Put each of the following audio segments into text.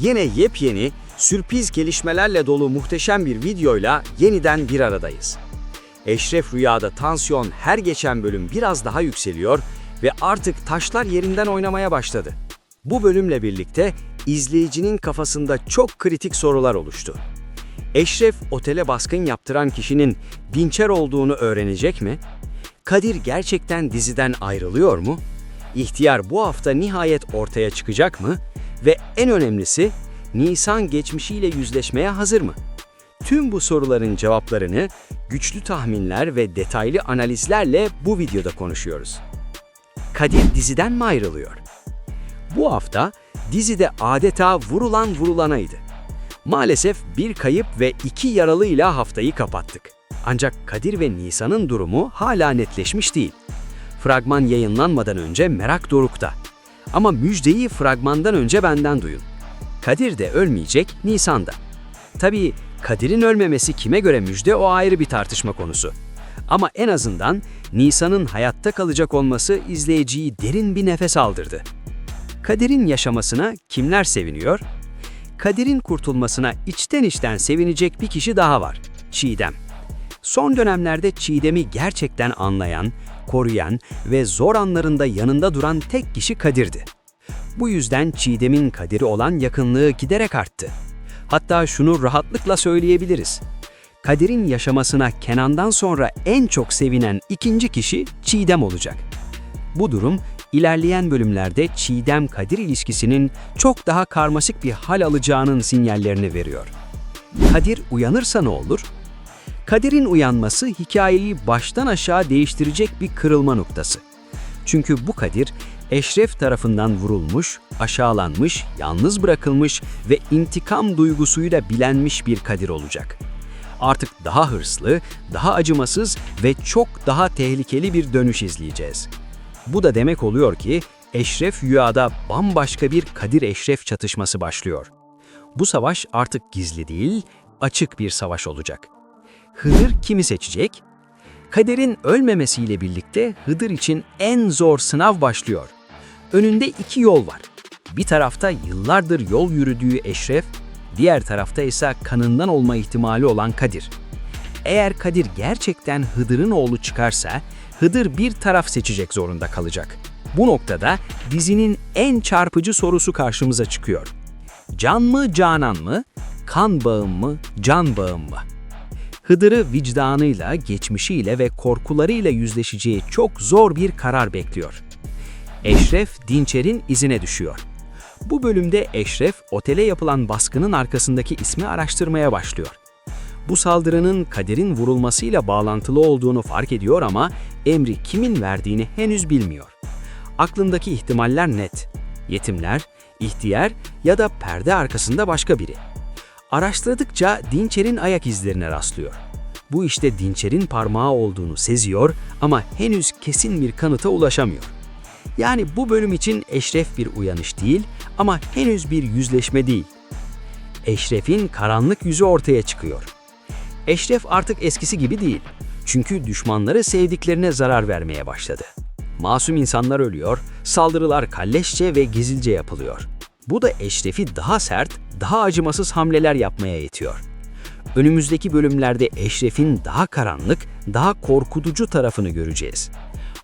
Yine yepyeni, sürpriz gelişmelerle dolu muhteşem bir videoyla yeniden bir aradayız. Eşref Rüya'da tansiyon her geçen bölüm biraz daha yükseliyor ve artık taşlar yerinden oynamaya başladı. Bu bölümle birlikte izleyicinin kafasında çok kritik sorular oluştu. Eşref otele baskın yaptıran kişinin Dinçer olduğunu öğrenecek mi? Kadir gerçekten diziden ayrılıyor mu? İhtiyar bu hafta nihayet ortaya çıkacak mı? Ve en önemlisi Nisan geçmişiyle yüzleşmeye hazır mı? Tüm bu soruların cevaplarını güçlü tahminler ve detaylı analizlerle bu videoda konuşuyoruz. Kadir diziden mi ayrılıyor? Bu hafta dizide adeta vurulan vurulanaydı. Maalesef bir kayıp ve iki yaralıyla haftayı kapattık. Ancak Kadir ve Nisan'ın durumu hala netleşmiş değil. Fragman yayınlanmadan önce merak dorukta. Ama müjdeyi fragmandan önce benden duyun. Kadir de ölmeyecek, Nisan da. Tabii Kadir'in ölmemesi kime göre müjde o ayrı bir tartışma konusu. Ama en azından Nisan'ın hayatta kalacak olması izleyiciyi derin bir nefes aldırdı. Kadir'in yaşamasına kimler seviniyor? Kadir'in kurtulmasına içten içten sevinecek bir kişi daha var. Çiğdem. Son dönemlerde Çiğdem'i gerçekten anlayan, koruyan ve zor anlarında yanında duran tek kişi Kadir'di. Bu yüzden Çiğdem'in Kadir'i olan yakınlığı giderek arttı. Hatta şunu rahatlıkla söyleyebiliriz. Kadir'in yaşamasına Kenan'dan sonra en çok sevinen ikinci kişi Çiğdem olacak. Bu durum ilerleyen bölümlerde Çiğdem-Kadir ilişkisinin çok daha karmaşık bir hal alacağının sinyallerini veriyor. Kadir uyanırsa ne olur? Kadir'in uyanması hikayeyi baştan aşağı değiştirecek bir kırılma noktası. Çünkü bu Kadir, Eşref tarafından vurulmuş, aşağılanmış, yalnız bırakılmış ve intikam duygusuyla bilenmiş bir Kadir olacak. Artık daha hırslı, daha acımasız ve çok daha tehlikeli bir dönüş izleyeceğiz. Bu da demek oluyor ki Eşref Rüya'da bambaşka bir Kadir Eşref çatışması başlıyor. Bu savaş artık gizli değil, açık bir savaş olacak. Hıdır kimi seçecek? Kader'in ölmemesiyle birlikte Hıdır için en zor sınav başlıyor. Önünde iki yol var. Bir tarafta yıllardır yol yürüdüğü Eşref, diğer tarafta ise kanından olma ihtimali olan Kadir. Eğer Kadir gerçekten Hıdır'ın oğlu çıkarsa, Hıdır bir taraf seçecek zorunda kalacak. Bu noktada dizinin en çarpıcı sorusu karşımıza çıkıyor. Can mı Canan mı? Kan bağım mı? Can bağım mı? Hıdır'ı vicdanıyla, geçmişiyle ve korkularıyla yüzleşeceği çok zor bir karar bekliyor. Eşref, Dinçer'in izine düşüyor. Bu bölümde Eşref, otele yapılan baskının arkasındaki ismi araştırmaya başlıyor. Bu saldırının Kadir'in vurulmasıyla bağlantılı olduğunu fark ediyor ama emri kimin verdiğini henüz bilmiyor. Aklındaki ihtimaller net. Yetimler, ihtiyar ya da perde arkasında başka biri. Araştırdıkça Dinçer'in ayak izlerine rastlıyor. Bu işte Dinçer'in parmağı olduğunu seziyor ama henüz kesin bir kanıta ulaşamıyor. Yani bu bölüm için Eşref bir uyanış değil ama henüz bir yüzleşme değil. Eşref'in karanlık yüzü ortaya çıkıyor. Eşref artık eskisi gibi değil. Çünkü düşmanları sevdiklerine zarar vermeye başladı. Masum insanlar ölüyor, saldırılar kalleşçe ve gizilce yapılıyor. Bu da Eşref'i daha sert, daha acımasız hamleler yapmaya itiyor. Önümüzdeki bölümlerde Eşref'in daha karanlık, daha korkutucu tarafını göreceğiz.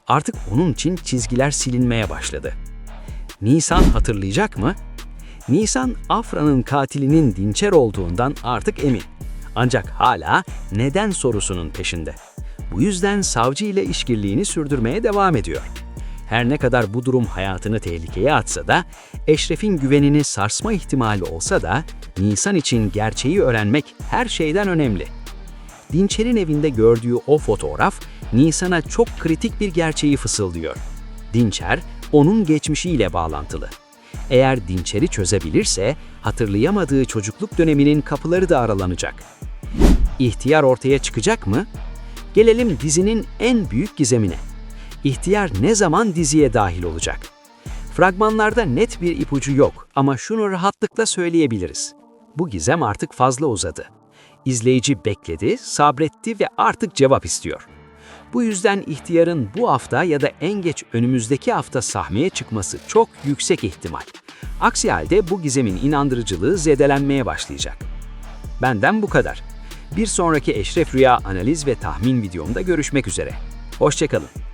Artık onun için çizgiler silinmeye başladı. Nisan hatırlayacak mı? Nisan, Afra'nın katilinin Dinçer olduğundan artık emin. Ancak hala neden sorusunun peşinde. Bu yüzden savcı ile işbirliğini sürdürmeye devam ediyor. Her ne kadar bu durum hayatını tehlikeye atsa da, Eşref'in güvenini sarsma ihtimali olsa da, Nisan için gerçeği öğrenmek her şeyden önemli. Dinçer'in evinde gördüğü o fotoğraf, Nisan'a çok kritik bir gerçeği fısıldıyor. Dinçer, onun geçmişiyle bağlantılı. Eğer Dinçer'i çözebilirse, hatırlayamadığı çocukluk döneminin kapıları da aralanacak. İhtiyar ortaya çıkacak mı? Gelelim dizinin en büyük gizemine. İhtiyar ne zaman diziye dahil olacak? Fragmanlarda net bir ipucu yok ama şunu rahatlıkla söyleyebiliriz. Bu gizem artık fazla uzadı. İzleyici bekledi, sabretti ve artık cevap istiyor. Bu yüzden ihtiyarın bu hafta ya da en geç önümüzdeki hafta sahneye çıkması çok yüksek ihtimal. Aksi halde bu gizemin inandırıcılığı zedelenmeye başlayacak. Benden bu kadar. Bir sonraki Eşref Rüya analiz ve tahmin videomda görüşmek üzere. Hoşçakalın.